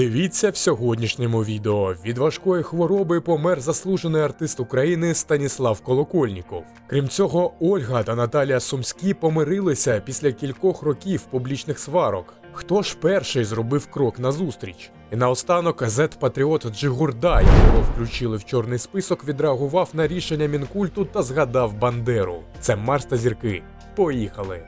Дивіться в сьогоднішньому відео. Від важкої хвороби помер заслужений артист України Станіслав Колокольніков. Крім цього, Ольга та Наталія Сумські помирилися після кількох років публічних сварок. Хто ж перший зробив крок назустріч? І наостанок зет Патріот Джигурда, якого включили в чорний список, відреагував на рішення мінкульту та згадав Бандеру. Це Марс та зірки. Поїхали!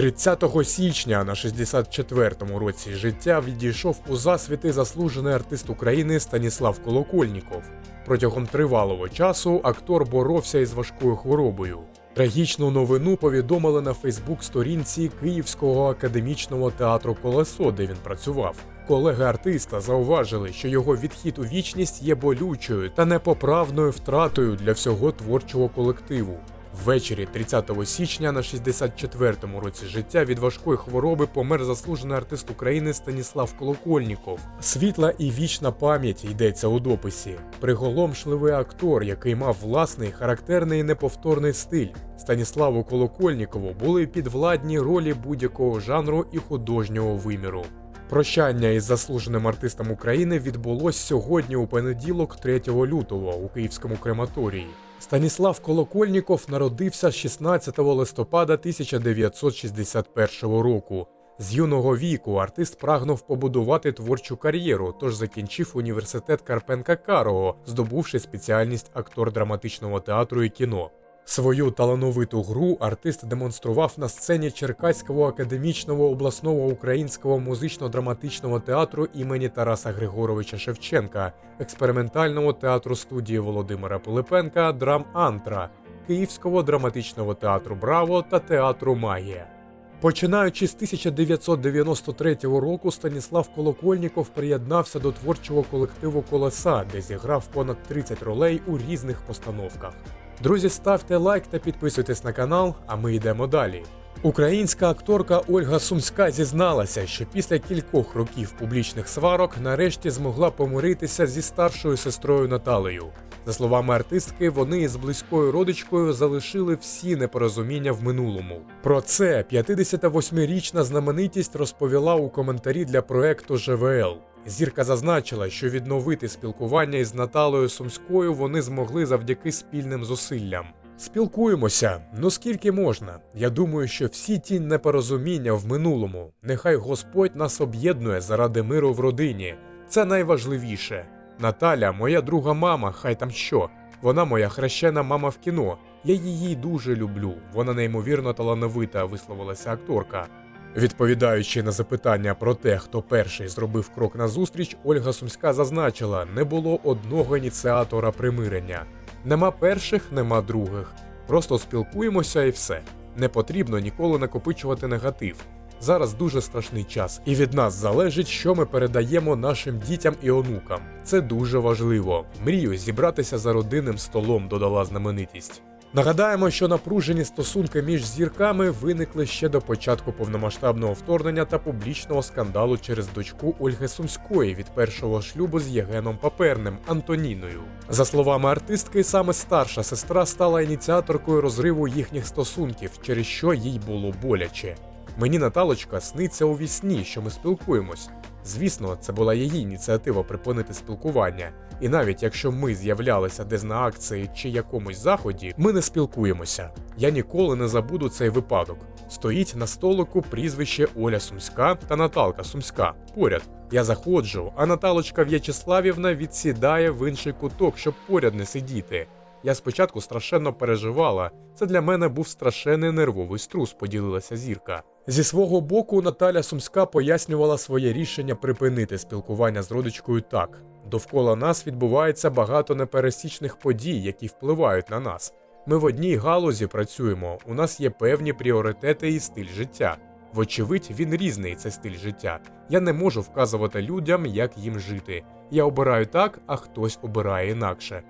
30 січня на 64-му році життя відійшов у засвіти заслужений артист України Станіслав Колокольніков. Протягом тривалого часу актор боровся із важкою хворобою. Трагічну новину повідомили на Фейсбук-сторінці Київського академічного театру Колесо, де він працював. Колеги артиста зауважили, що його відхід у вічність є болючою та непоправною втратою для всього творчого колективу. Ввечері 30 січня на 64-му році життя від важкої хвороби помер заслужений артист України Станіслав Колокольніков. Світла і вічна пам'ять йдеться у дописі. Приголомшливий актор, який мав власний характерний і неповторний стиль. Станіславу Колокольнікову були підвладні ролі будь-якого жанру і художнього виміру. Прощання із заслуженим артистом України відбулось сьогодні у понеділок, 3 лютого, у Київському крематорії. Станіслав Колокольніков народився 16 листопада 1961 року. З юного віку артист прагнув побудувати творчу кар'єру, тож закінчив університет Карпенка Карого, здобувши спеціальність актор драматичного театру і кіно. Свою талановиту гру артист демонстрував на сцені Черкаського академічного обласного українського музично-драматичного театру імені Тараса Григоровича Шевченка, експериментального театру студії Володимира Пилипенка Драм Антра, Київського драматичного театру Браво та театру Магія. Починаючи з 1993 року, Станіслав Колокольніков приєднався до творчого колективу Колеса, де зіграв понад 30 ролей у різних постановках. Друзі, ставте лайк та підписуйтесь на канал, а ми йдемо далі. Українська акторка Ольга Сумська зізналася, що після кількох років публічних сварок нарешті змогла помиритися зі старшою сестрою Наталею. За словами артистки, вони із близькою родичкою залишили всі непорозуміння в минулому. Про це 58-річна знаменитість розповіла у коментарі для проекту ЖВЛ. Зірка зазначила, що відновити спілкування із Наталою Сумською вони змогли завдяки спільним зусиллям. Спілкуємося, ну скільки можна. Я думаю, що всі ті непорозуміння в минулому. Нехай Господь нас об'єднує заради миру в родині. Це найважливіше. Наталя, моя друга мама, хай там що. Вона моя хрещена мама в кіно. Я її дуже люблю. Вона неймовірно талановита, висловилася акторка. Відповідаючи на запитання про те, хто перший зробив крок назустріч, Ольга Сумська зазначила, не було одного ініціатора примирення. Нема перших, нема других. Просто спілкуємося і все. Не потрібно ніколи накопичувати негатив. Зараз дуже страшний час, і від нас залежить, що ми передаємо нашим дітям і онукам. Це дуже важливо. Мрію зібратися за родинним столом, додала знаменитість. Нагадаємо, що напружені стосунки між зірками виникли ще до початку повномасштабного вторгнення та публічного скандалу через дочку Ольги Сумської від першого шлюбу з Єгеном Паперним Антоніною. За словами артистки, саме старша сестра стала ініціаторкою розриву їхніх стосунків, через що їй було боляче. Мені Наталочка сниться у вісні, що ми спілкуємось. Звісно, це була її ініціатива припинити спілкування. І навіть якщо ми з'являлися десь на акції чи якомусь заході, ми не спілкуємося. Я ніколи не забуду цей випадок. Стоїть на столику прізвище Оля Сумська та Наталка Сумська. Поряд. Я заходжу, а Наталочка В'ячеславівна відсідає в інший куток, щоб поряд не сидіти. Я спочатку страшенно переживала. Це для мене був страшенний нервовий струс, поділилася зірка. Зі свого боку, Наталя Сумська пояснювала своє рішення припинити спілкування з родичкою так: довкола нас відбувається багато непересічних подій, які впливають на нас. Ми в одній галузі працюємо, у нас є певні пріоритети і стиль життя. Вочевидь, він різний, цей стиль життя. Я не можу вказувати людям, як їм жити. Я обираю так, а хтось обирає інакше.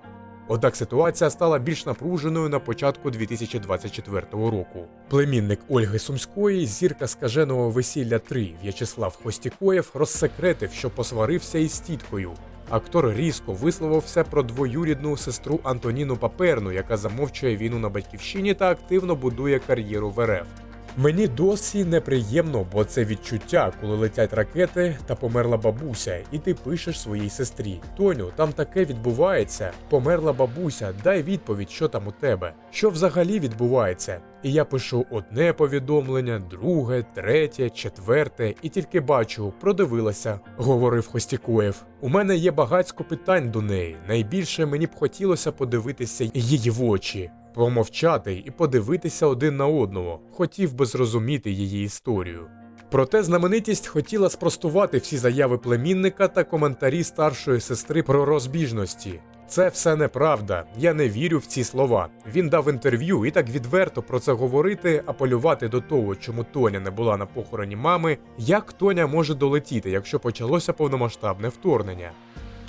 Однак ситуація стала більш напруженою на початку 2024 року. Племінник Ольги Сумської, зірка скаженого весілля 3 В'ячеслав Хостікоєв розсекретив, що посварився із тіткою. Актор різко висловився про двоюрідну сестру Антоніну Паперну, яка замовчує війну на батьківщині та активно будує кар'єру в РФ. Мені досі неприємно, бо це відчуття, коли летять ракети та померла бабуся, і ти пишеш своїй сестрі: Тоню, там таке відбувається. Померла бабуся, дай відповідь, що там у тебе. Що взагалі відбувається? І я пишу одне повідомлення, друге, третє, четверте, і тільки бачу, продивилася, говорив Хостікоєв. У мене є багатько питань до неї. Найбільше мені б хотілося подивитися її в очі. Промовчати і подивитися один на одного, хотів би зрозуміти її історію. Проте знаменитість хотіла спростувати всі заяви племінника та коментарі старшої сестри про розбіжності. Це все неправда. Я не вірю в ці слова. Він дав інтерв'ю і так відверто про це говорити, апелювати до того, чому Тоня не була на похороні мами. Як Тоня може долетіти, якщо почалося повномасштабне вторгнення?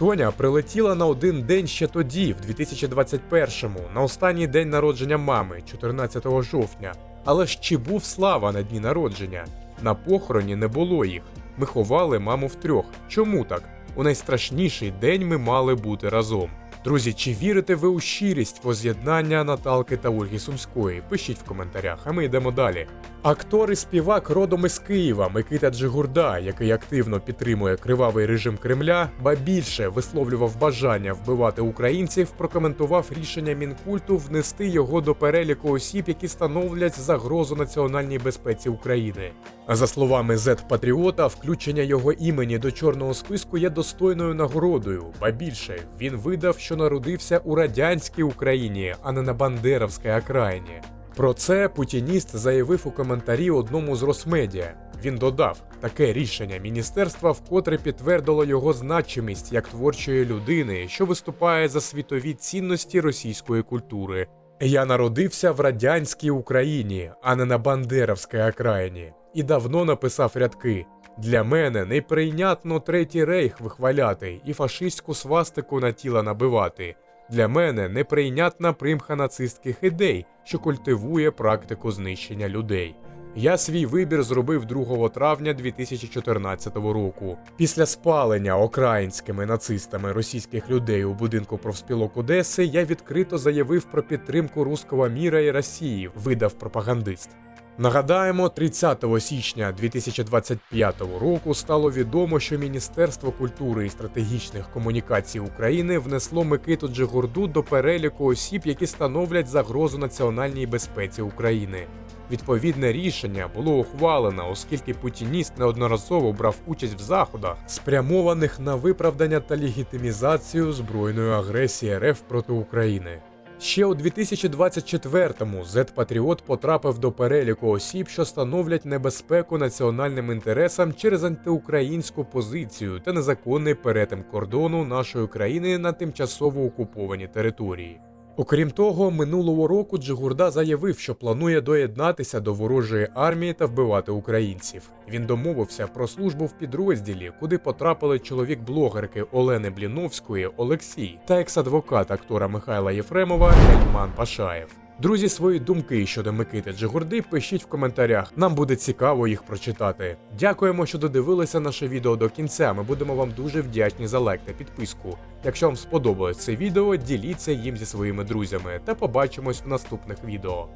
Тоня прилетіла на один день ще тоді, в 2021-му, на останній день народження мами, 14 жовтня. Але ж чи був слава на дні народження? На похороні не було їх. Ми ховали маму втрьох. Чому так? У найстрашніший день ми мали бути разом. Друзі, чи вірите ви у щирість воз'єднання Наталки та Ольги Сумської? Пишіть в коментарях, а ми йдемо далі. Актор і співак родом із Києва Микита Джигурда, який активно підтримує кривавий режим Кремля, ба більше висловлював бажання вбивати українців, прокоментував рішення мінкульту внести його до переліку осіб, які становлять загрозу національній безпеці України. За словами Зет Патріота, включення його імені до чорного списку є достойною нагородою. Ба більше він видав, що народився у радянській Україні, а не на Бандеровській окраїні. Про це путініст заявив у коментарі одному з Росмедіа. Він додав, таке рішення міністерства вкотре підтвердило його значимість як творчої людини, що виступає за світові цінності російської культури. Я народився в радянській Україні, а не на Бандеровській окраїні, і давно написав рядки. Для мене неприйнятно третій рейх вихваляти і фашистську свастику на тіла набивати. Для мене неприйнятна примха нацистських ідей, що культивує практику знищення людей. Я свій вибір зробив 2 травня 2014 року. Після спалення окраїнськими нацистами російських людей у будинку профспілок Одеси я відкрито заявив про підтримку руського міра і Росії, видав пропагандист. Нагадаємо, 30 січня 2025 року стало відомо, що Міністерство культури і стратегічних комунікацій України внесло Микиту Джигурду до переліку осіб, які становлять загрозу національній безпеці України. Відповідне рішення було ухвалено, оскільки путініст неодноразово брав участь в заходах, спрямованих на виправдання та легітимізацію збройної агресії РФ проти України. Ще у 2024-му Зет Патріот потрапив до переліку осіб, що становлять небезпеку національним інтересам через антиукраїнську позицію та незаконний перетин кордону нашої країни на тимчасово окуповані території. Окрім того, минулого року Джигурда заявив, що планує доєднатися до ворожої армії та вбивати українців. Він домовився про службу в підрозділі, куди потрапили чоловік блогерки Олени Бліновської Олексій та екс-адвокат актора Михайла Єфремова Гельман Пашаєв. Друзі, свої думки щодо Микити Джигурди пишіть в коментарях. Нам буде цікаво їх прочитати. Дякуємо, що додивилися наше відео до кінця. Ми будемо вам дуже вдячні за лайк та підписку. Якщо вам сподобалось це відео, діліться їм зі своїми друзями та побачимось в наступних відео.